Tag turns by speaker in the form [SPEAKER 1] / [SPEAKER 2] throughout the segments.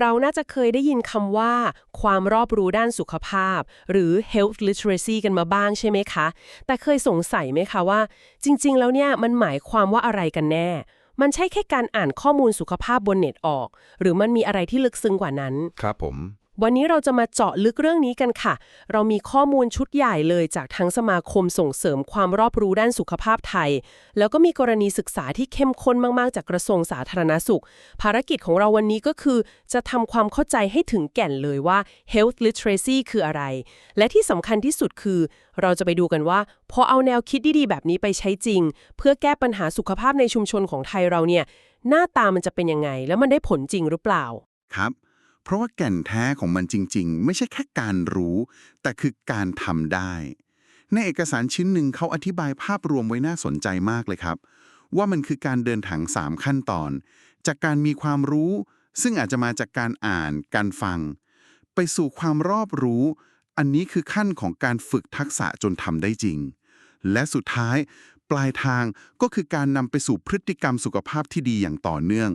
[SPEAKER 1] เราน่าจะเคยได้ยินคำว่า ความรอบรู้ด้านสุขภาพ หรือ health literacy กันมาบ้างใช่ไหมคะ แต่เคยสงสัยไหมคะว่า จริง ๆ แล้วเนี่ยมันหมายความว่าอะไรกันแน่ มันใช่แค่การอ่านข้อมูลสุขภาพบนเน็ตออก หรือมันมีอะไรที่ลึกซึ้งกว่านั้น
[SPEAKER 2] ครับผม
[SPEAKER 1] วันนี้เราจะมาเจาะลึกเรื่องนี้กันค่ะ เรามีข้อมูลชุดใหญ่เลยจากทั้งสมาคมส่งเสริมความรอบรู้ด้านสุขภาพไทย แล้วก็มีกรณีศึกษาที่เข้มข้นมากๆ จากกระทรวงสาธารณสุข ภารกิจของเราวันนี้ก็คือ จะทำความเข้าใจให้ถึงแก่นเลยว่า health literacy คืออะไร และที่สำคัญที่สุดคือ เราจะไปดูกันว่าพอเอาแนวคิดดีๆ แบบนี้ไปใช้จริง เพื่อแก้ปัญหาสุขภาพในชุมชนของไทยเราเนี่ยหน้าตามันจะเป็นยังไง แล้วมันได้ผลจริงหรือเปล่า
[SPEAKER 3] ครับ เพราะว่าแก่นแท้ของมันจริง ๆ ไม่ใช่แค่การรู้ แต่คือการทำได้ ในเอกสารชิ้นหนึ่งเขาอธิบายภาพรวมไว้น่าสนใจมากเลยครับ ว่ามันคือการเดินทางสามขั้นตอน จากการมีความรู้ ซึ่งอาจจะมาจากการอ่าน การฟัง ไปสู่ความรอบรู้ อันนี้คือขั้นของการฝึกทักษะจนทำได้จริง และสุดท้ายปลายทางก็คือการนำไปสู่พฤติกรรมสุขภาพที่ดีอย่างต่อเนื่อง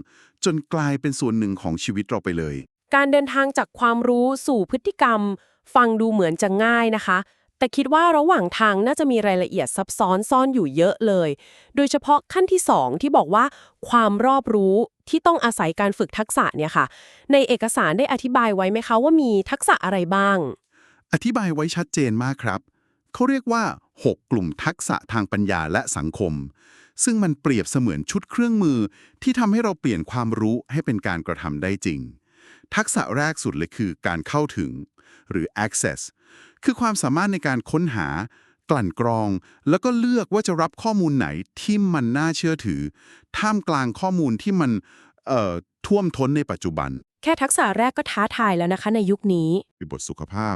[SPEAKER 3] จนกลายเป็นส่วนหนึ่งของชีวิตเราไปเลย
[SPEAKER 1] การเดินทางจากความรู้สู่พฤติกรรม ฟังดูเหมือนจะง่ายนะคะ แต่คิดว่าระหว่างทางน่าจะมีรายละเอียดซับซ้อนซ่อนอยู่เยอะเลย โดยเฉพาะขั้นที่ 2 ที่บอกว่าความรอบรู้ที่ต้องอาศัยการฝึกทักษะเนี่ยค่ะ ในเอกสารได้อธิบายไว้ไหมคะว่ามีทักษะอะไรบ้าง
[SPEAKER 3] อธิบายไว้ชัดเจนมากครับ เขาเรียกว่า 6 กลุ่มทักษะทางปัญญาและสังคม ซึ่งมันเปรียบเสมือนชุดเครื่องมือที่ทำให้เราเปลี่ยนความรู้ให้เป็นการกระทำได้จริง ทักษะแรกสุดเลยคือการเข้าถึง หรือ access คือความสามารถในการค้นหา กลั่นกรอง แล้วก็เลือกว่าจะรับข้อมูลไหนที่มันน่าเชื่อถือ ท่ามกลางข้อมูลที่มันเอ่อท่วมท้นในปัจจุบัน
[SPEAKER 1] แค่ทักษะแรกก็ท้าทายแล้วนะคะในยุคนี้
[SPEAKER 3] คือบทสุขภาพ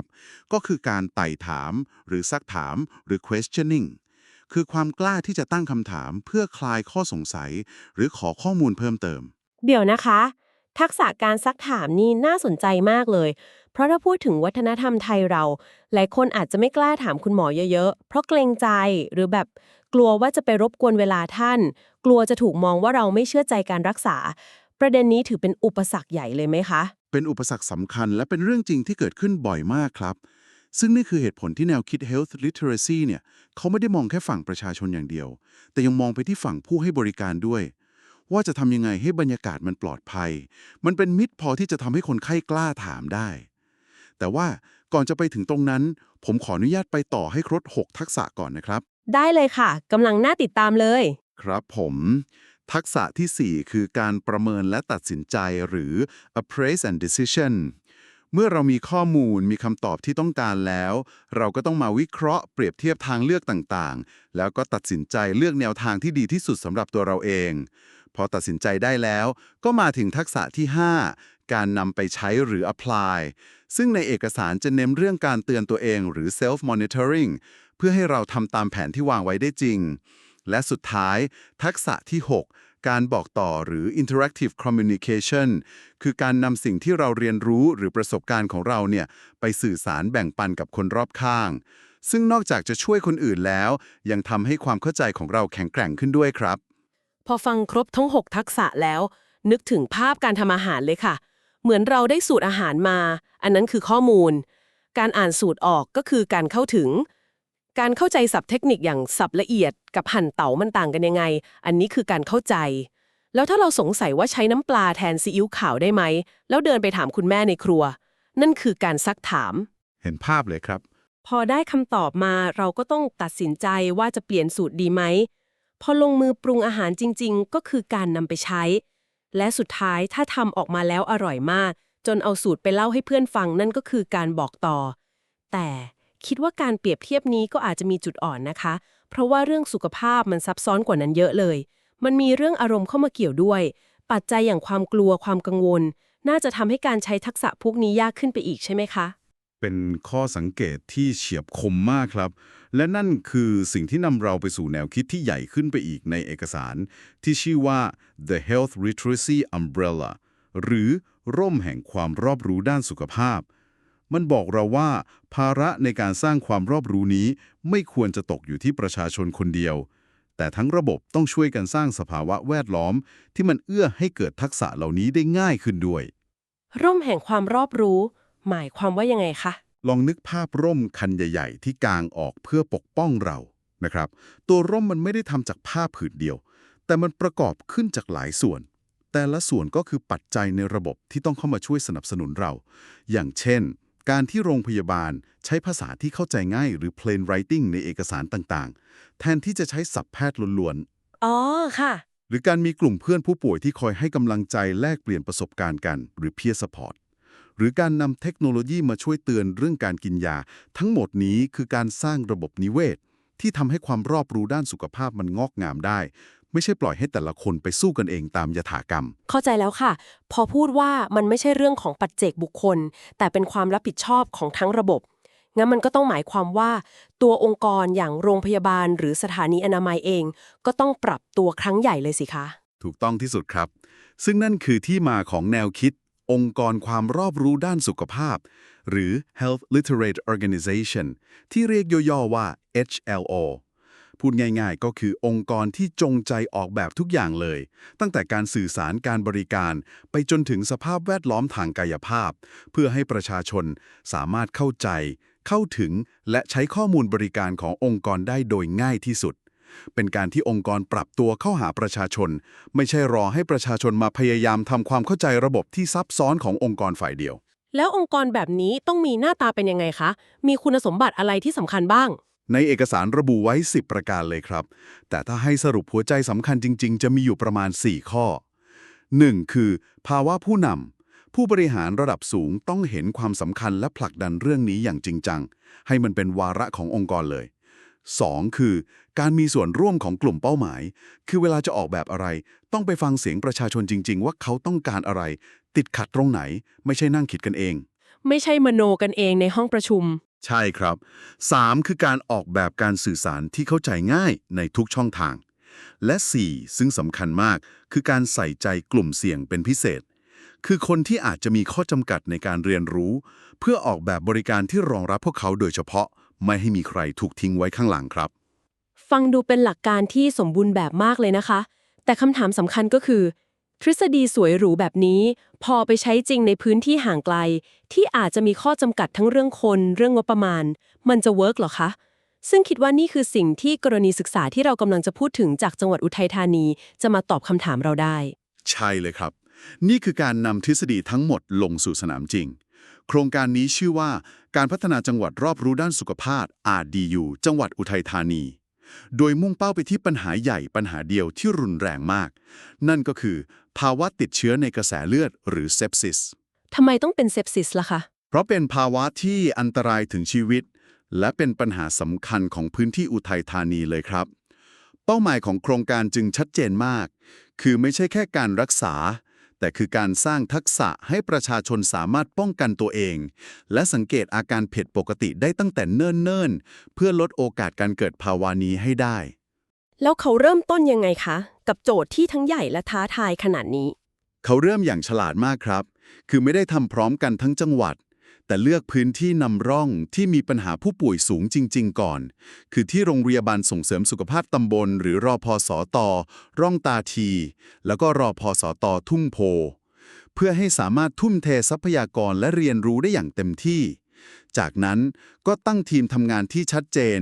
[SPEAKER 3] ก็คือการไต่ถาม หรือซักถาม หรือ questioning คือความกล้าที่จะตั้งคำถามเพื่อคลายข้อสงสัย หรือขอข้อมูลเพิ่มเติม
[SPEAKER 1] เดี๋ยวนะคะ ทักษะการซักถามนี่น่าสนใจมากเลย เพราะถ้าพูดถึงวัฒนธรรมไทยเรา หลายคนอาจจะไม่กล้าถามคุณหมอเยอะๆ เพราะเกรงใจหรือแบบกลัวว่าจะไปรบกวนเวลาท่าน กลัวจะถูกมองว่าเราไม่เชื่อใจการรักษา ประเด็นนี้ถือเป็นอุปสรรคใหญ่เลยไหมคะ
[SPEAKER 3] เป็นอุปสรรคสำคัญและเป็นเรื่องจริงที่เกิดขึ้นบ่อยมากครับ ซึ่งนี่คือเหตุผลที่แนวคิด health literacy เนี่ยเขาไม่ได้มองแค่ฝั่งประชาชนอย่างเดียว แต่ยังมองไปที่ฝั่งผู้ให้บริการด้วย ว่าจะทำยังไงให้บรรยากาศมันปลอดภัย มันเป็นมิตรพอที่จะทำให้คนไข้กล้าถามได้ แต่ว่าก่อนจะไปถึงตรงนั้น ผมขออนุญาตไปต่อให้ครบ6ทักษะก่อนนะครับ
[SPEAKER 1] ได้เลยค่ะกำลังน่าติดตามเลย
[SPEAKER 3] ครับผม ทักษะทีสี่4 คือการประเมินและตัดสินใจหรือ appraise and decision เมื่อเรามีข้อมูลมีคำตอบที่ต้องการแล้ว เราก็ต้องมาวิเคราะห์เปรียบเทียบทางเลือกต่างๆ แล้วก็ตัดสินใจเลือกแนวทางที่ดีที่สุดสำหรับตัวเราเอง พอตัดสินใจได้แล้ว ก็มาถึงทักษะที่ 5 การนำไปใช้หรือ apply ซึ่งในเอกสารจะเน้นเรื่องการเตือนตัวเองหรือ self monitoring เพื่อให้เราทำตามแผนที่วางไว้ได้จริง และสุดท้าย ทักษะที่ 6 การบอกต่อหรือ interactive communication คือการนำสิ่งที่เราเรียนรู้หรือประสบการณ์ของเราเนี่ยไปสื่อสารแบ่งปันกับคนรอบข้าง ซึ่งนอกจากจะช่วยคนอื่นแล้ว ยังทำให้ความเข้าใจของเราแข็งแกร่งขึ้นด้วยครับ
[SPEAKER 1] พอฟังครบทั้ง 6 ทักษะแล้ว นึกถึงภาพการทำอาหารเลยค่ะ เหมือนเราได้สูตรอาหารมา อันนั้นคือข้อมูล การอ่านสูตรออกก็คือการเข้าถึง การเข้าใจศัพท์เทคนิคอย่างศัพท์ละเอียดกับหั่นเต๋ามันต่างกันยังไง อันนี้คือการเข้าใจ แล้วถ้าเราสงสัยว่าใช้น้ำปลาแทนซีอิ๊วขาวได้ไหม แล้วเดินไปถามคุณแม่ในครัว นั่นคือการซักถาม
[SPEAKER 3] เห็นภาพเลยครับ
[SPEAKER 1] พอได้คำตอบมาเราก็ต้องตัดสินใจว่าจะเปลี่ยนสูตรดีไหม พอลงมือปรุงอาหารจริง ๆ ก็คือการนำไปใช้ และสุดท้ายถ้าทำออกมาแล้วอร่อยมาก จนเอาสูตรไปเล่าให้เพื่อนฟังนั่นก็คือการบอกต่อ แต่ คิดว่าการเปรียบเทียบนี้ก็อาจจะมีจุดอ่อนนะคะ เพราะว่าเรื่องสุขภาพมันซับซ้อนกว่านั้นเยอะเลย มันมีเรื่องอารมณ์เข้ามาเกี่ยวด้วย ปัจจัยอย่างความกลัวความกังวล น่าจะทำให้การใช้ทักษะพวกนี้ยากขึ้นไปอีกใช่ไหมคะ
[SPEAKER 3] เป็นข้อสังเกตที่เฉียบคมมากครับ และนั่นคือสิ่งที่นำเราไปสู่แนวคิดที่ใหญ่ขึ้นไปอีกในเอกสาร ที่ชื่อว่า The Health Literacy Umbrella หรือร่มแห่งความรอบรู้ด้านสุขภาพ มันบอกเราว่าภาระในการสร้างความรอบรู้นี้ไม่ควรจะตกอยู่ที่ประชาชนคนเดียว แต่ทั้งระบบต้องช่วยกันสร้างสภาวะแวดล้อม ที่มันเอื้อให้เกิดทักษะเหล่านี้ได้ง่ายขึ้นด้วย
[SPEAKER 1] ร่มแห่งความรอบรู้ หมายความว่ายังไงคะ
[SPEAKER 3] ลองนึกภาพร่มคันใหญ่ ๆ ที่กางออกเพื่อปกป้องเรานะครับ ตัวร่มมันไม่ได้ทำจากผ้าผืนเดียว แต่มันประกอบขึ้นจากหลายส่วนแต่ละส่วนก็คือปัจจัยในระบบที่ต้องเข้ามาช่วยสนับสนุนเรา อย่างเช่น การที่โรงพยาบาลใช้ภาษาที่เข้าใจง่ายหรือ plain writing ในเอกสารต่างๆ แทนที่จะใช้ศัพท์แพทย์ล้วนๆ
[SPEAKER 1] อ๋อ ค่ะ
[SPEAKER 3] หรือการมีกลุ่มเพื่อนผู้ป่วยที่คอยให้กำลังใจแลกเปลี่ยนประสบการณ์กันหรือ peer support หรือการนำเทคโนโลยีมาช่วยเตือนเรื่องการกินยา ทั้งหมดนี้คือการสร้างระบบนิเวศ ที่ทำให้ความรอบรู้ด้านสุขภาพมันงอกงามได้ ไม่ใช่ปล่อยให้แต่ละคนไปสู้กันเองตามยถากรรม
[SPEAKER 1] เข้าใจแล้วค่ะ พอพูดว่ามันไม่ใช่เรื่องของปัจเจกบุคคล แต่เป็นความรับผิดชอบของทั้งระบบ งั้นมันก็ต้องหมายความว่า ตัวองค์กรอย่างโรงพยาบาล หรือสถานีอนามัยเอง ก็ต้องปรับตัวครั้งใหญ่เลยสิคะ
[SPEAKER 3] ถูกต้องที่สุดครับ ซึ่งนั่นคือที่มาของแนวคิด องค์กรความรอบรู้ด้านสุขภาพ หรือ Health Literate Organization ที่เรียกย่อๆว่า HLO พูดง่ายๆ ก็คือองค์กรที่จงใจออกแบบทุกอย่างเลย ตั้งแต่การสื่อสารการบริการ ไปจนถึงสภาพแวดล้อมทางกายภาพ เพื่อให้ประชาชนสามารถเข้าใจ เข้าถึง และใช้ข้อมูลบริการขององค์กรได้โดยง่ายที่สุด เป็นการที่องค์กรปรับตัวเข้าหาประชาชน ไม่ใช่รอให้ประชาชนมาพยายามทำความเข้าใจระบบที่ซับซ้อนขององค์กรฝ่ายเดียว
[SPEAKER 1] แล้วองค์กรแบบนี้ต้องมีหน้าตาเป็นยังไงคะ มีคุณสมบัติอะไรที่สำคัญบ้าง
[SPEAKER 3] ในเอกสารระบุไว้ 10 ประการเลยครับ แต่ถ้าให้สรุปหัวใจสำคัญจริง ๆ จะมีอยู่ประมาณ 4 ข้อ 1. คือ ภาวะผู้นำผู้บริหารระดับสูงต้องเห็นความสำคัญและผลักดันเรื่องนี้อย่างจริงจัง ให้มันเป็นวาระขององค์กรเลย 2. คือ การมีส่วนร่วมของกลุ่มเป้าหมาย คือเวลาจะออกแบบอะไร ต้องไปฟังเสียงประชาชนจริง ๆ ว่าเขาต้องการอะไร ติดขัดตรงไหน ไม่ใช่นั่งคิดกันเอง
[SPEAKER 1] ไม่ใช่มโนกันเองในห้องประชุม
[SPEAKER 3] ใช่ครับ 3. คือการออกแบบการสื่อสารที่เข้าใจง่ายในทุกช่องทาง และ 4. ซึ่งสำคัญมาก คือการใส่ใจกลุ่มเสี่ยงเป็นพิเศษ คือคนที่อาจจะมีข้อจำกัดในการเรียนรู้ เพื่อออกแบบบริการที่รองรับพวกเขาโดยเฉพาะ ไม่ให้มีใครถูกทิ้งไว้ข้างหลังครับ
[SPEAKER 1] ฟังดูเป็นหลักการที่สมบูรณ์แบบมากเลยนะคะ แต่คำถามสำคัญก็คือ ทฤษฎีสวยหรูแบบนี้ พอไปใช้จริงในพื้นที่ห่างไกล ที่อาจจะมีข้อจำกัดทั้งเรื่องคน เรื่องงบประมาณ มันจะเวิร์กหรอคะ ซึ่งคิดว่านี่คือสิ่งที่กรณีศึกษาที่เรากำลังจะพูดถึงจากจังหวัดอุทัยธานี จะมาตอบคำถามเราได้
[SPEAKER 3] ใช่เลยครับ นี่คือการนำทฤษฎีทั้งหมดลงสู่สนามจริง โครงการนี้ชื่อว่า การพัฒนาจังหวัดรอบรู้ด้านสุขภาพ RDU จังหวัดอุทัยธานีโดยมุ่งเป้าไปที่ปัญหาใหญ่ปัญหาเดียวที่รุนแรงมาก นั่นก็คือ ภาวะติดเชื้อในกระแสเลือดหรือเซปซิส
[SPEAKER 1] ทำไมต้องเป็นเซปซิสล่ะคะ
[SPEAKER 3] เพราะเป็นภาวะที่อันตรายถึงชีวิต และเป็นปัญหาสำคัญของพื้นที่อุทัยธานีเลยครับ เป้าหมายของโครงการจึงชัดเจนมาก คือไม่ใช่แค่การรักษา แต่คือการสร้างทักษะให้ประชาชนสามารถป้องกันตัวเอง และสังเกตอาการผิดปกติได้ตั้งแต่เนิ่นๆ เพื่อลดโอกาสการเกิดภาวะนี้ให้ได้
[SPEAKER 1] แล้วเขาเริ่มต้นยังไงคะ กับโจทย์ที่ทั้งใหญ่และท้าทายขนาดนี้
[SPEAKER 3] เขาเริ่มอย่างฉลาดมากครับ คือไม่ได้ทำพร้อมกันทั้งจังหวัด แต่เลือกพื้นที่นำร่องที่มีปัญหาผู้ป่วยสูงจริง ๆ ก่อน คือที่โรงพยาบาลส่งเสริมสุขภาพตำบล หรือรอพอสอตอร่องตาที แล้วก็รอพอสอตอทุ่งโพ เพื่อให้สามารถทุ่มเททรัพยากรและเรียนรู้ได้อย่างเต็มที่ จากนั้นก็ตั้งทีมทำงานที่ชัดเจน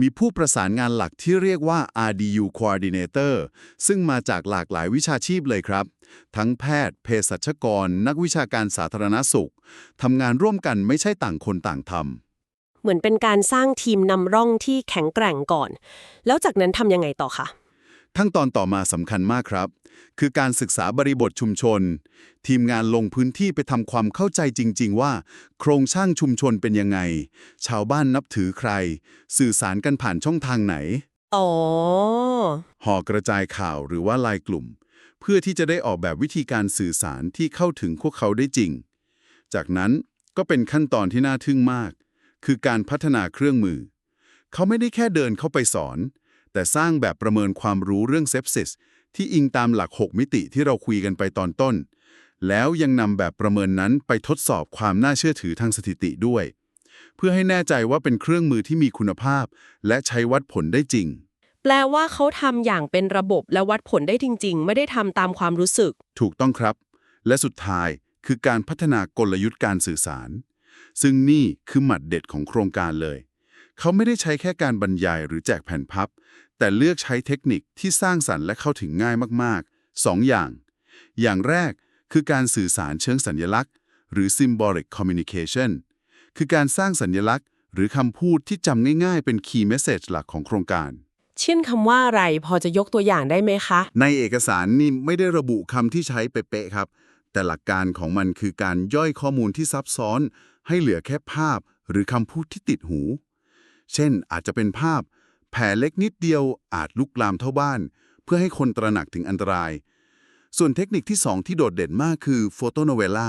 [SPEAKER 3] มีผู้ประสานงานหลักที่เรียกว่า RDU Coordinator ซึ่งมาจากหลากหลายวิชาชีพเลยครับ ทั้งแพทย์ เภสัชกร นักวิชาการสาธารณสุขทำงานร่วมกันไม่ใช่ต่างคนต่างทำ
[SPEAKER 1] เหมือนเป็นการสร้างทีมนำร่องที่แข็งแกร่งก่อน แล้วจากนั้นทำยังไงต่อคะ
[SPEAKER 3] ขั้นตอนต่อมาสำคัญมากครับ คือการศึกษาบริบทชุมชน ทีมงานลงพื้นที่ไปทำความเข้าใจจริง ๆ ว่า โครงสร้างชุมชนเป็นยังไง ชาวบ้านนับถือใคร สื่อสารกันผ่านช่องทางไหน
[SPEAKER 1] อ๋อ
[SPEAKER 3] ห่อกระจายข่าวหรือว่าไลน์กลุ่ม เพื่อที่จะได้ออกแบบวิธีการสื่อสารที่เข้าถึงพวกเขาได้จริง จากนั้นก็เป็นขั้นตอนที่น่าทึ่งมาก คือการพัฒนาเครื่องมือ เขาไม่ได้แค่เดินเข้าไปสอน แต่สร้างแบบประเมินความรู้เรื่องเซปซิส ที่อิงตามหลัก 6 มิติที่เราคุยกันไปตอนต้น แล้วยังนำแบบประเมินนั้นไปทดสอบความน่าเชื่อถือทางสถิติด้วย เพื่อให้แน่ใจว่าเป็นเครื่องมือที่มีคุณภาพ และใช้วัดผลได้จริง
[SPEAKER 1] แปลว่าเขาทำอย่างเป็นระบบและวัดผลได้จริง ๆ ไม่ได้ทำตามความรู้สึก
[SPEAKER 3] ถูกต้องครับ และสุดท้ายคือการพัฒนากลยุทธ์การสื่อสาร ซึ่งนี่คือหมัดเด็ดของโครงการเลย เขาไม่ได้ใช้แค่การบรรยายหรือแจกแผ่นพับ แต่เลือกใช้เทคนิคที่สร้างสรรค์และเข้าถึงง่ายมากๆ 2 อย่าง อย่างแรกคือการสื่อสารเชิงสัญลักษณ์ หรือ symbolic communication คือการสร้างสัญลักษณ์ หรือคำพูดที่จำง่ายๆ เป็น key message หลักของโครงการ
[SPEAKER 1] เช่นคำว่าอะไรพอจะยกตัวอย่างได้ไหมคะ
[SPEAKER 3] ในเอกสารนี่ไม่ได้ระบุคำที่ใช้เป๊ะๆครับ แต่หลักการของมันคือการย่อยข้อมูลที่ซับซ้อน ให้เหลือแค่ภาพ หรือคำพูดที่ติดหู เช่นอาจจะเป็นภาพ แผลเล็กนิดเดียวอาจลุกลามเท่าบ้าน เพื่อให้คนตระหนักถึงอันตราย ส่วนเทคนิคที่2ที่โดดเด่นมากคือโฟโตโนเวล่า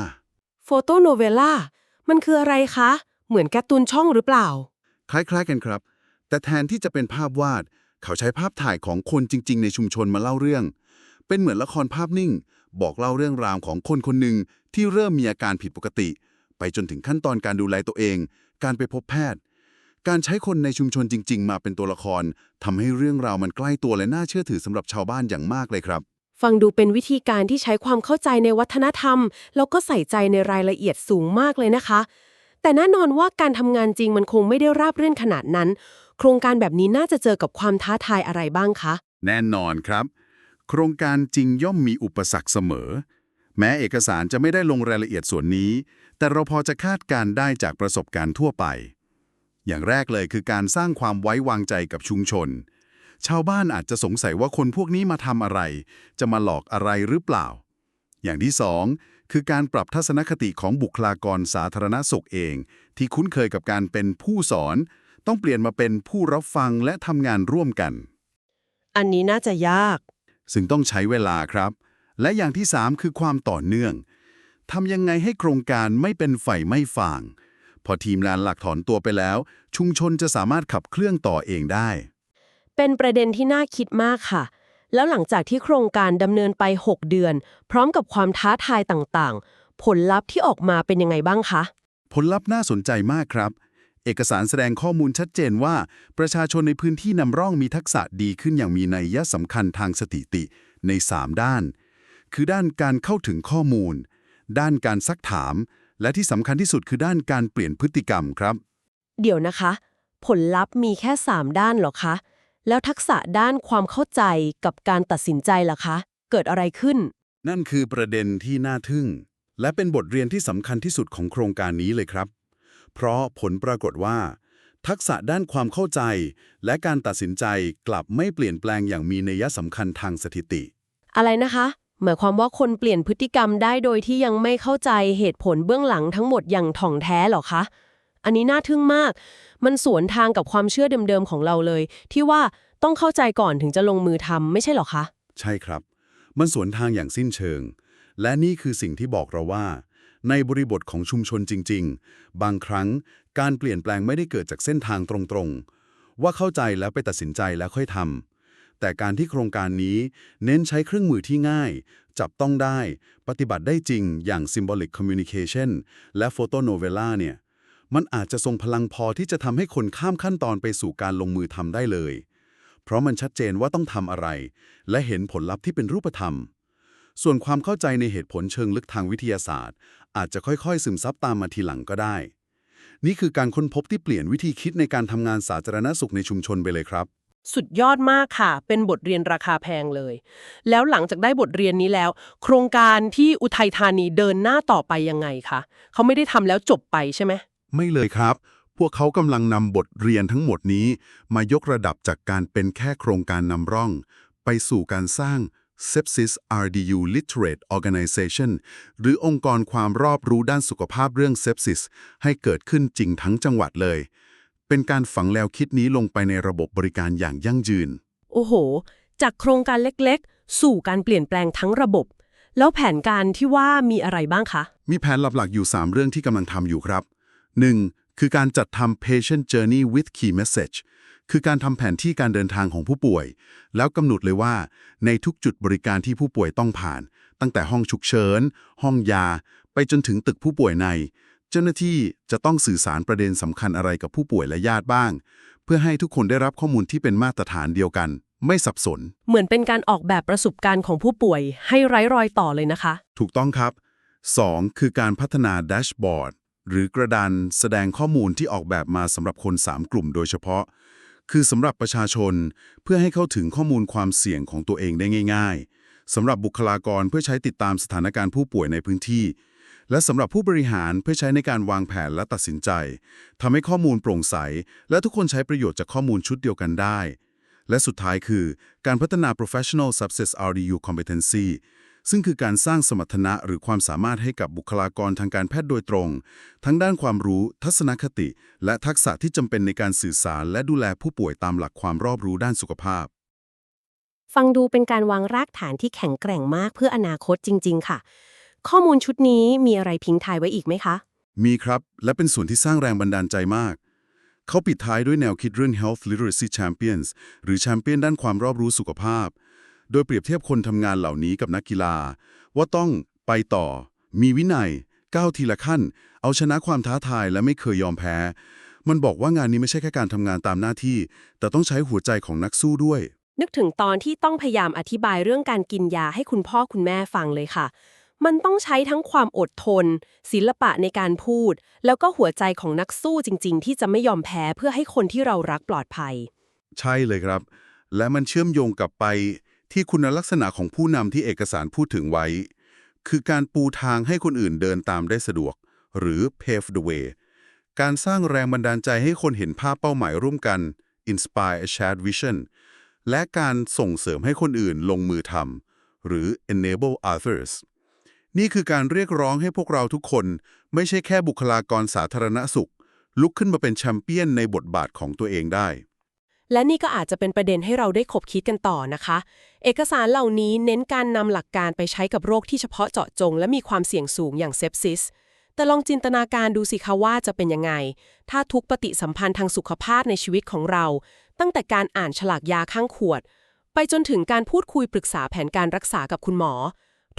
[SPEAKER 1] โฟโตโนเวล่ามันคืออะไรคะ เหมือนการ์ตูนช่องหรือเปล่า
[SPEAKER 3] คล้ายๆกันครับ แต่แทนที่จะเป็นภาพวาด เขาใช้ภาพถ่ายของคนจริง ๆ ในชุมชนมาเล่าเรื่อง เป็นเหมือนละครภาพนิ่ง บอกเล่าเรื่องราวของคนคนหนึ่งที่เริ่มมีอาการผิดปกติ ไปจนถึงขั้นตอนการดูแลตัวเอง การไปพบแพทย์ การใช้คนในชุมชนจริง ๆ มาเป็นตัวละครทำให้เรื่องราวมันใกล้ตัวและน่าเชื่อถือสำหรับชาวบ้านอย่างมากเลยครับ
[SPEAKER 1] ฟังดูเป็นวิธีการที่ใช้ความเข้าใจในวัฒนธรรม แล้วก็ใส่ใจในรายละเอียดสูงมากเลยนะคะ แต่แน่นอนว่าการทำงานจริงมันคงไม่ได้ราบรื่นขนาดนั้น โครงการแบบนี้น่าจะเจอกับความท้าทายอะไรบ้างคะ
[SPEAKER 3] แน่นอนครับ โครงการจริงย่อมมีอุปสรรคเสมอ แม้เอกสารจะไม่ได้ลงรายละเอียดส่วนนี้ แต่เราพอจะคาดการณ์ได้จากประสบการณ์ทั่วไป อย่างแรกเลยคือการสร้างความไว้วางใจกับชุมชน ชาวบ้านอาจจะสงสัยว่าคนพวกนี้มาทำอะไร จะมาหลอกอะไรหรือเปล่า อย่างที่สองคือการปรับทัศนคติของบุคลากรสาธารณสุขเอง ที่คุ้นเคยกับการเป็นผู้สอน ต้องเปลี่ยนมาเป็นผู้รับฟังและทำงานร่วมกัน
[SPEAKER 1] อันนี้น่าจะยาก
[SPEAKER 3] ซึ่งต้องใช้เวลาครับ และอย่างที่3คือความต่อเนื่องทำยังไงให้โครงการไม่เป็นไฟไม่ฟางพ อทีมงานหลักถอนตัวไปแล้ว ชุมชนจะสามารถขับเคลื่อนต่อเองได้
[SPEAKER 1] เป็นประเด็นที่น่าคิดมากค่ะ แล้วหลังจากที่โครงการดำเนินไป 6 เดือน พร้อมกับความท้าทายต่างๆ ผลลัพธ์ที่ออกมาเป็นยังไงบ้างคะ
[SPEAKER 3] ผลลัพธ์น่าสนใจมากครับ เอกสารแสดงข้อมูลชัดเจนว่า ประชาชนในพื้นที่นำร่องมีทักษะดีขึ้นอย่างมีนัยยะสำคัญทางสถิติใน 3 ด้าน คือด้านการเข้าถึงข้อมูล ด้านการซักถาม และที่สำคัญที่สุดคือด้านการเปลี่ยนพฤติกรรมครับ
[SPEAKER 1] เดี๋ยวนะคะ ผลลัพธ์มีแค่ 3 ด้านเหรอคะ แล้วทักษะด้านความเข้าใจกับการตัดสินใจล่ะคะ เกิดอะไรขึ้น
[SPEAKER 3] นั่นคือประเด็นที่น่าทึ่ง และเป็นบทเรียนที่สำคัญที่สุดของโครงการนี้เลยครับ เพราะผลปรากฏว่า ทักษะด้านความเข้าใจ และการตัดสินใจกลับไม่เปลี่ยนแปลงอย่างมีนัยสำคัญทางสถิติ
[SPEAKER 1] อะไรนะคะ หมายความว่าคนเปลี่ยนพฤติกรรมได้โดยที่ยังไม่เข้าใจเหตุผลเบื้องหลังทั้งหมดอย่างถ่องแท้หรอคะ อันนี้น่าทึ่งมาก มันสวนทางกับความเชื่อเดิมๆของเราเลย ที่ว่าต้องเข้าใจก่อนถึงจะลงมือทำไม่ใช่หรอคะ
[SPEAKER 3] ใช่ครับ มันสวนทางอย่างสิ้นเชิง และนี่คือสิ่งที่บอกเราว่า ในบริบทของชุมชนจริง ๆ บางครั้งการเปลี่ยนแปลงไม่ได้เกิดจากเส้นทางตรงๆ ว่าเข้าใจแล้วไปตัดสินใจแล้วค่อยทำ แต่การที่โครงการนี้เน้นใช้เครื่องมือที่ง่าย จับต้องได้ ปฏิบัติได้จริงอย่าง symbolic communication และ photo novella เนี่ย มันอาจจะทรงพลังพอที่จะทำให้คนข้ามขั้นตอนไปสู่การลงมือทำได้เลย เพราะมันชัดเจนว่าต้องทำอะไร และเห็นผลลัพธ์ที่เป็นรูปธรรม ส่วนความเข้าใจในเหตุผลเชิงลึกทางวิทยาศาสตร์ อาจจะค่อยๆ ซึมซับตามมาทีหลังก็ได้ นี่คือการค้นพบที่เปลี่ยนวิธีคิดในการทำงานสาธารณสุขในชุมชนไปเลยครับ
[SPEAKER 1] สุดยอดมากค่ะ เป็นบทเรียนราคาแพงเลย แล้วหลังจากได้บทเรียนนี้แล้ว โครงการที่อุทัยธานีเดินหน้าต่อไปยังไงคะเขาไม่ได้ทำแล้วจบไปใช่ไหม
[SPEAKER 3] ไม่เลยครับ พวกเขากำลังนำบทเรียนทั้งหมดนี้ มายกระดับจากการเป็นแค่โครงการนำร่อง ไปสู่การสร้าง Sepsis RDU Literate Organization หรือองค์กรความรอบรู้ด้านสุขภาพเรื่อง Sepsis ให้เกิดขึ้นจริงทั้งจังหวัดเลย เป็นการฝังแนวคิดนี้ลงไปในระบบบริการอย่างยั่งยืน
[SPEAKER 1] โอ้โห จากโครงการเล็กๆ สู่การเปลี่ยนแปลงทั้งระบบ แล้วแผนการที่ว่ามีอะไรบ้างคะ
[SPEAKER 3] มีแผนหลักๆอยู่ 3 เรื่องที่กำลังทำอยู่ครับ 1. คือการจัดทำ patient journey with key message คือการทำแผนที่การเดินทางของผู้ป่วย แล้วกำหนดเลยว่า ในทุกจุดบริการที่ผู้ป่วยต้องผ่าน ตั้งแต่ห้องฉุกเฉิน ห้องยา ไปจนถึงตึกผู้ป่วยใน เจ้าหน้าที่จะต้องสื่อสารประเด็นสำคัญอะไรกับผู้ป่วยและญาติบ้าง เพื่อให้ทุกคนได้รับข้อมูลที่เป็นมาตรฐานเดียวกัน ไม่สับสน
[SPEAKER 1] เหมือนเป็นการออกแบบประสบการณ์ของผู้ป่วยให้ไร้รอยต่อเลยนะคะ
[SPEAKER 3] ถูกต้องครับ 2. คือการพัฒนาแดชบอร์ดหรือกระดานแสดงข้อมูลที่ออกแบบมาสำหรับคน 3 กลุ่มโดยเฉพาะ คือสำหรับประชาชนเพื่อให้เข้าถึงข้อมูลความเสี่ยงของตัวเองได้ง่าย ๆสำหรับบุคลากรเพื่อใช้ติดตามสถานการณ์ผู้ป่วยในพื้นที่ และสำหรับผู้บริหารเพื่อใช้ในการวางแผนและตัดสินใจทำให้ข้อมูลโปร่งใส และทุกคนใช้ประโยชน์จากข้อมูลชุดเดียวกันได้ และสุดท้ายคือการพัฒนา professional success RDU competency ซึ่งคือการสร้างสมรรถนะหรือความสามารถให้กับบุคลากรทางการแพทย์โดยตรง ทั้งด้านความรู้ ทัศนคติ และทักษะที่จำเป็นในการสื่อสาร และดูแลผู้ป่วยตามหลักความรอบรู้ด้านสุขภาพ
[SPEAKER 1] ฟังดูเป็นการวางรากฐานที่แข็งแกร่งมากเพื่ออนาคตจริง ๆ ค่ะ ข้อมูลชุดนี้มีอะไรพิงทายไว้อีกไหมคะ
[SPEAKER 3] มีครับ และเป็นส่วนที่สร้างแรงบันดาลใจมาก เขาปิดท้ายด้วยแนวคิดเรื่อง Health Literacy Champions หรือแชมเปี้ยนด้านความรอบรู้สุขภาพ โดยเปรียบเทียบคนทำงานเหล่านี้กับนักกีฬา ว่าต้องไปต่อ มีวินัยก้าวทีละขั้น เอาชนะความท้าทายและไม่เคยยอมแพ้ มันบอกว่างานนี้ไม่ใช่แค่การทำงานตามหน้าที่ แต่ต้องใช้หัวใจของนักสู้ด้วย
[SPEAKER 1] นึกถึงตอนที่ต้องพยายามอธิบายเรื่องการกินยาให้คุณพ่อคุณแม่ฟังเลยค่ะ มันต้องใช้ทั้งความอดทน ศิลปะในการพูด แล้วก็หัวใจของนักสู้จริง ๆ ที่จะไม่ยอมแพ้เพื่อให้คนที่เรารักปลอดภัย
[SPEAKER 3] ใช่เลยครับ และมันเชื่อมโยงกลับไปที่คุณลักษณะของผู้นำที่เอกสารพูดถึงไว้ คือการปูทางให้คนอื่นเดินตามได้สะดวก หรือ pave the way การสร้างแรงบันดาลใจให้คนเห็นภาพเป้าหมายร่วมกัน inspire a shared vision และการส่งเสริมให้คนอื่นลงมือทำหรือ enable others นี่คือการเรียกร้องให้พวกเราทุกคน ไม่ใช่แค่บุคลากรสาธารณสุข ลุกขึ้นมาเป็นแชมเปี้ยนในบทบาทของตัวเองได้
[SPEAKER 1] และนี่ก็อาจจะเป็นประเด็นให้เราได้คบคิดกันต่อนะคะ เอกสารเหล่านี้เน้นการนำหลักการไปใช้กับโรคที่เฉพาะเจาะจง และมีความเสี่ยงสูงอย่างเซปซิสแต่ลองจินตนาการดูสิคะว่าจะเป็นยังไง ถ้าทุกปฏิสัมพันธ์ทางสุขภาพในชีวิตของเรา ตั้งแต่การอ่านฉลากยาข้างขวด ไปจนถึงการพูดคุยปรึกษาแผนการรักษากับคุณหมอ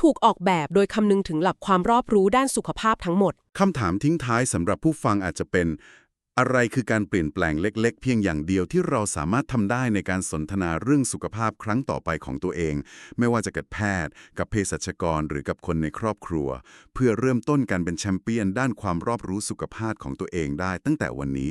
[SPEAKER 1] ถูกออกแบบโดยคำนึงถึงหลักความรอบรู้ด้านสุขภาพทั้งหมด
[SPEAKER 3] คำถามทิ้งท้ายสำหรับผู้ฟังอาจจะเป็น อะไรคือการเปลี่ยนแปลงเล็ก ๆ เพียงอย่างเดียวที่เราสามารถทำได้ในการสนทนาเรื่องสุขภาพครั้งต่อไปของตัวเอง ไม่ว่าจะกับแพทย์ กับเภสัชกรหรือกับคนในครอบครัว เพื่อเริ่มต้นการเป็นแชมเปี้ยนด้านความรอบรู้สุขภาพของตัวเองได้ตั้งแต่วันนี้